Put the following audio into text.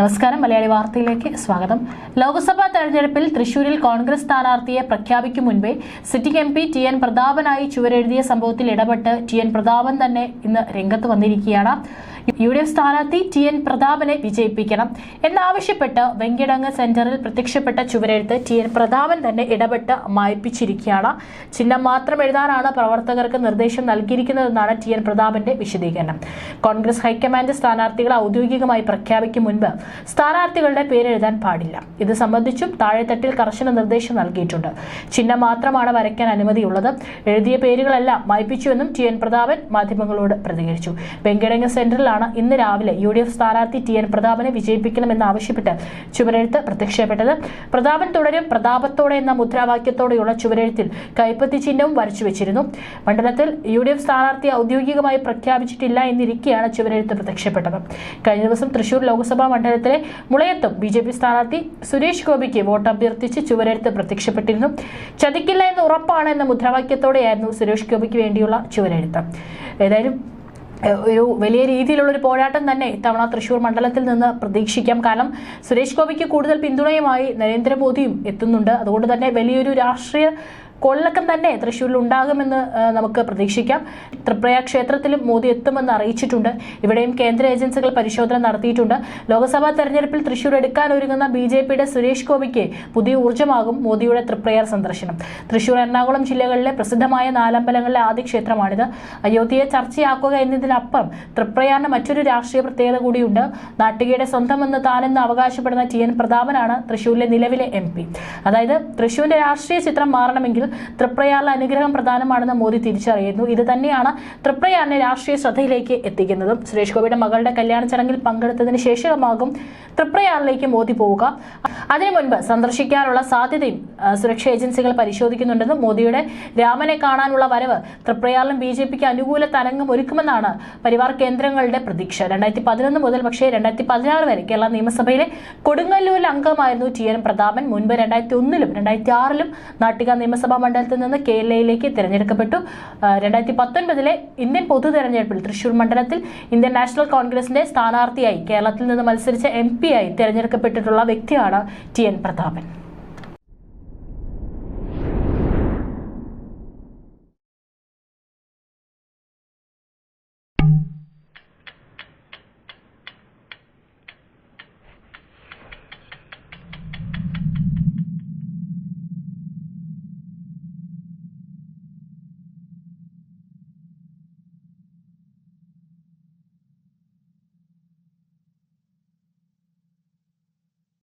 നമസ്കാരം. മലയാളി വാർത്തയിലേക്ക് സ്വാഗതം. ലോക്സഭാ തെരഞ്ഞെടുപ്പിൽ തൃശൂരിൽ കോൺഗ്രസ് സ്ഥാനാർത്ഥിയെ പ്രഖ്യാപിക്കും മുൻപേ sitting M P T N പ്രതാപനായി ചുവരെഴുതിയ സംഭവത്തിൽ ഇടപെട്ട് ടി എൻ പ്രതാപൻ തന്നെ ഇന്ന് രംഗത്ത് വന്നിരിക്കുകയാണ്. യു ഡി എഫ് സ്ഥാനാർത്ഥി ടി എൻ പ്രതാപനെ വിജയിപ്പിക്കണം എന്നാവശ്യപ്പെട്ട് വെങ്കിടങ്ങ് സെന്ററിൽ പ്രത്യക്ഷപ്പെട്ട ചുവരെഴുത്ത് ടി എൻ പ്രതാപൻ തന്നെ ഇടപെട്ട് മായ്പിച്ചിരിക്കുകയാണ്. ചിഹ്നം മാത്രം എഴുതാനാണ് പ്രവർത്തകർക്ക് നിർദ്ദേശം നൽകിയിരിക്കുന്നതെന്നാണ് ടി എൻ പ്രതാപന്റെ വിശദീകരണം. കോൺഗ്രസ് ഹൈക്കമാൻഡ് സ്ഥാനാർത്ഥികളെ ഔദ്യോഗികമായി പ്രഖ്യാപിക്കും മുൻപ് സ്ഥാനാർത്ഥികളുടെ പേരെഴുതാൻ പാടില്ല. ഇത് സംബന്ധിച്ചും താഴെത്തട്ടിൽ കർശന നിർദ്ദേശം നൽകിയിട്ടുണ്ട്. ചിഹ്നം മാത്രമാണ് വരയ്ക്കാൻ അനുമതിയുള്ളത്. എഴുതിയ പേരുകളെല്ലാം മായ്പിച്ചുവെന്നും ടി എൻ പ്രതാപൻ മാധ്യമങ്ങളോട് പ്രതികരിച്ചു. വെങ്കിടങ്ങ് സെന്ററിലാണ് ഇന്ന് രാവിലെ യു ഡി എഫ് സ്ഥാനാർത്ഥി ടി എൻ പ്രതാപനെ വിജയിപ്പിക്കണമെന്ന് ആവശ്യപ്പെട്ട് ചുവരെഴുത്ത് പ്രത്യക്ഷപ്പെട്ടത്. പ്രതാപൻ തുടരും. പ്രതാപത്തോടെ എന്ന മുദ്രാവാക്യത്തോടെയുള്ള ചുവരെഴുത്തിൽ കൈപ്പത്തി ചിഹ്നവും വരച്ചു വെച്ചിരുന്നു. മണ്ഡലത്തിൽ യു ഡി എഫ് സ്ഥാനാർത്ഥി ഔദ്യോഗികമായി പ്രഖ്യാപിച്ചിട്ടില്ല എന്നിരിക്കെയാണ് ചുവരെഴുത്ത് പ്രത്യക്ഷപ്പെട്ടത്. കഴിഞ്ഞ ദിവസം തൃശൂർ ലോക്സഭാ മണ്ഡലത്തിലെ മുളയത്തും ബി ജെ പി സ്ഥാനാർത്ഥി സുരേഷ് ഗോപിക്ക് വോട്ട് അഭ്യർത്ഥിച്ച് ചുവരെഴുത്ത് പ്രത്യക്ഷപ്പെട്ടിരുന്നു. ചതിക്കില്ല എന്ന് ഉറപ്പാണ് എന്ന മുദ്രാവാക്യത്തോടെയായിരുന്നു സുരേഷ് ഗോപിക്ക് വേണ്ടിയുള്ള ചുവരെഴുത്ത്. ഏതായാലും ഒരു വലിയ രീതിയിലുള്ള ഒരു പോരാട്ടം തന്നെ ഇത്തവണ തൃശൂർ മണ്ഡലത്തിൽ നിന്ന് പ്രതീക്ഷിക്കാം. കാരണം സുരേഷ് ഗോപിക്ക് കൂടുതൽ പിന്തുണയുമായി നരേന്ദ്രമോദിയും എത്തുന്നുണ്ട്. അതുകൊണ്ട് തന്നെ വലിയൊരു രാഷ്ട്രീയ കൊള്ളക്കം തന്നെ തൃശ്ശൂരിൽ ഉണ്ടാകുമെന്ന് നമുക്ക് പ്രതീക്ഷിക്കാം. തൃപ്രയ ക്ഷേത്രത്തിലും മോദി എത്തുമെന്ന് അറിയിച്ചിട്ടുണ്ട്. ഇവിടെയും കേന്ദ്ര ഏജൻസികൾ പരിശോധന നടത്തിയിട്ടുണ്ട്. ലോക്സഭാ തെരഞ്ഞെടുപ്പിൽ തൃശൂർ എടുക്കാൻ ഒരുങ്ങുന്ന ബി ജെ പിയുടെ സുരേഷ് ഗോപിക്ക് പുതിയ ഊർജമാകും മോദിയുടെ തൃപ്രയാർ സന്ദർശനം. തൃശൂർ എറണാകുളം ജില്ലകളിലെ പ്രസിദ്ധമായ നാലമ്പലങ്ങളിലെ ആദ്യ ക്ഷേത്രമാണിത്. അയോധ്യയെ ചർച്ചയാക്കുക എന്നതിനപ്പുറം തൃപ്രയാറിന് മറ്റൊരു രാഷ്ട്രീയ പ്രത്യേകത കൂടിയുണ്ട്. നാട്ടികയുടെ സ്വന്തമെന്ന് താനെന്ന് അവകാശപ്പെടുന്ന ടി എൻ പ്രതാപനാണ് തൃശൂരിലെ നിലവിലെ എം അതായത് തൃശൂരിന്റെ രാഷ്ട്രീയ ചിത്രം മാറണമെങ്കിൽ തൃപ്രയാറിലെ അനുഗ്രഹം പ്രധാനമാണെന്ന് മോദി തിരിച്ചറിയുന്നു. ഇത് തന്നെയാണ് തൃപ്രയാറിനെ രാഷ്ട്രീയ ശ്രദ്ധയിലേക്ക് എത്തിക്കുന്നതും. സുരേഷ് ഗോപിയുടെ മകളുടെ കല്യാണ ചടങ്ങിൽ പങ്കെടുത്തതിന് ശേഷമാകും തൃപ്രയാറിലേക്ക് മോദി പോവുക. അതിനു മുൻപ് സന്ദർശിക്കാനുള്ള സാധ്യതയും സുരക്ഷാ ഏജൻസികൾ പരിശോധിക്കുന്നുണ്ടെന്നും മോദിയുടെ രാമനെ കാണാനുള്ള വരവ് തൃപ്രയാറിലും ബി ജെ പിക്ക് അനുകൂല തരംഗം ഒരുക്കുമെന്നാണ് പരിവാർ കേന്ദ്രങ്ങളുടെ പ്രതീക്ഷ. രണ്ടായിരത്തി പതിനൊന്ന് മുതൽ പക്ഷേ രണ്ടായിരത്തി പതിനാറ് വരെ കേരള നിയമസഭയിലെ കൊടുങ്ങല്ലൂരിൽ അംഗമായിരുന്നു ടി എൻ പ്രതാപൻ. മുൻപ് രണ്ടായിരത്തി ഒന്നിലും രണ്ടായിരത്തി ആറിലും നാട്ടിക നിയമസഭാ മണ്ഡലത്തിൽ നിന്ന് കേരളയിലേക്ക് തിരഞ്ഞെടുക്കപ്പെട്ടു. രണ്ടായിരത്തി പത്തൊൻപതിലെ ഇന്ത്യൻ പൊതു തെരഞ്ഞെടുപ്പിൽ തൃശൂർ മണ്ഡലത്തിൽ ഇന്ത്യൻ നാഷണൽ കോൺഗ്രസിന്റെ സ്ഥാനാർത്ഥിയായി കേരളത്തിൽ നിന്ന് മത്സരിച്ച എം ആയി തിരഞ്ഞെടുക്കപ്പെട്ടിട്ടുള്ള വ്യക്തിയാണ് ടി എൻ പ്രതാപൻ.